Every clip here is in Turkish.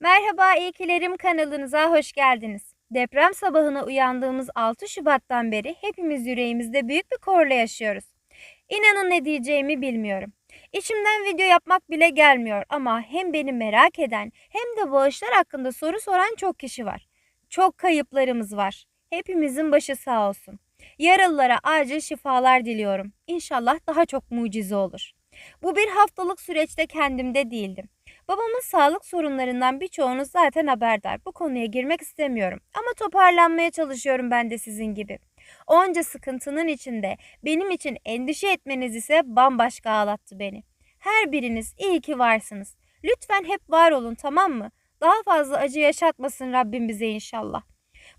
Merhaba İlkilerim kanalınıza hoş geldiniz. Deprem sabahına uyandığımız 6 Şubat'tan beri hepimiz yüreğimizde büyük bir korla yaşıyoruz. İnanın ne diyeceğimi bilmiyorum. İçimden video yapmak bile gelmiyor ama hem beni merak eden hem de bağışlar hakkında soru soran çok kişi var. Çok kayıplarımız var. Hepimizin başı sağ olsun. Yaralılara acil şifalar diliyorum. İnşallah daha çok mucize olur. Bu bir haftalık süreçte kendimde değildim. Babamın sağlık sorunlarından birçoğunuz zaten haberdar. Bu konuya girmek istemiyorum. Ama toparlanmaya çalışıyorum ben de sizin gibi. Onca sıkıntının içinde benim için endişe etmeniz ise bambaşka ağlattı beni. Her biriniz iyi ki varsınız. Lütfen hep var olun tamam mı? Daha fazla acı yaşatmasın Rabbim bize inşallah.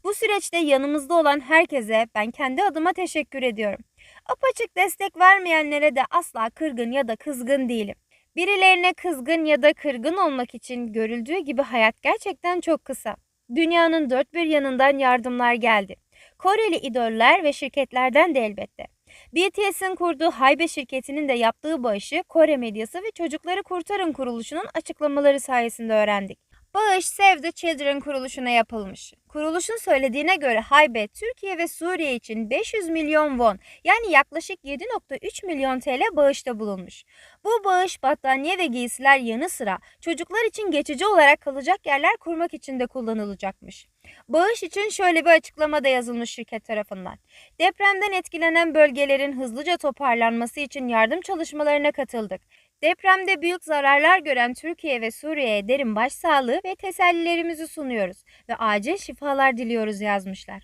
Bu süreçte yanımızda olan herkese ben kendi adıma teşekkür ediyorum. Apaçık destek vermeyenlere de asla kırgın ya da kızgın değilim. Birilerine kızgın ya da kırgın olmak için görüldüğü gibi hayat gerçekten çok kısa. Dünyanın dört bir yanından yardımlar geldi. Koreli idoller ve şirketlerden de elbette. BTS'in kurduğu Haybe şirketinin de yaptığı bağışı Kore medyası ve Çocukları Kurtarın kuruluşunun açıklamaları sayesinde öğrendik. Bağış Save the Children kuruluşuna yapılmış. Kuruluşun söylediğine göre Haybe, Türkiye ve Suriye için 500 milyon won yani yaklaşık 7.3 milyon TL bağışta bulunmuş. Bu bağış battaniye ve giysiler yanı sıra çocuklar için geçici olarak kalacak yerler kurmak için de kullanılacakmış. Bağış için şöyle bir açıklama da yazılmış şirket tarafından. Depremden etkilenen bölgelerin hızlıca toparlanması için yardım çalışmalarına katıldık. Depremde büyük zararlar gören Türkiye ve Suriye'ye derin başsağlığı ve tesellilerimizi sunuyoruz ve acil şifalar diliyoruz yazmışlar.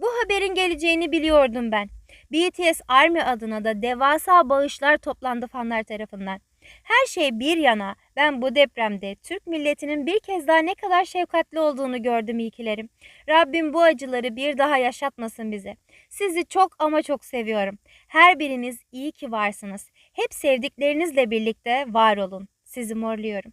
Bu haberin geleceğini biliyordum ben. BTS Army adına da devasa bağışlar toplandı fanlar tarafından. Her şey bir yana ben bu depremde Türk milletinin bir kez daha ne kadar şefkatli olduğunu gördüm ilkilerim. Rabbim bu acıları bir daha yaşatmasın bize. Sizi çok ama çok seviyorum. Her biriniz iyi ki varsınız. Hep sevdiklerinizle birlikte var olun. Sizi morluyorum.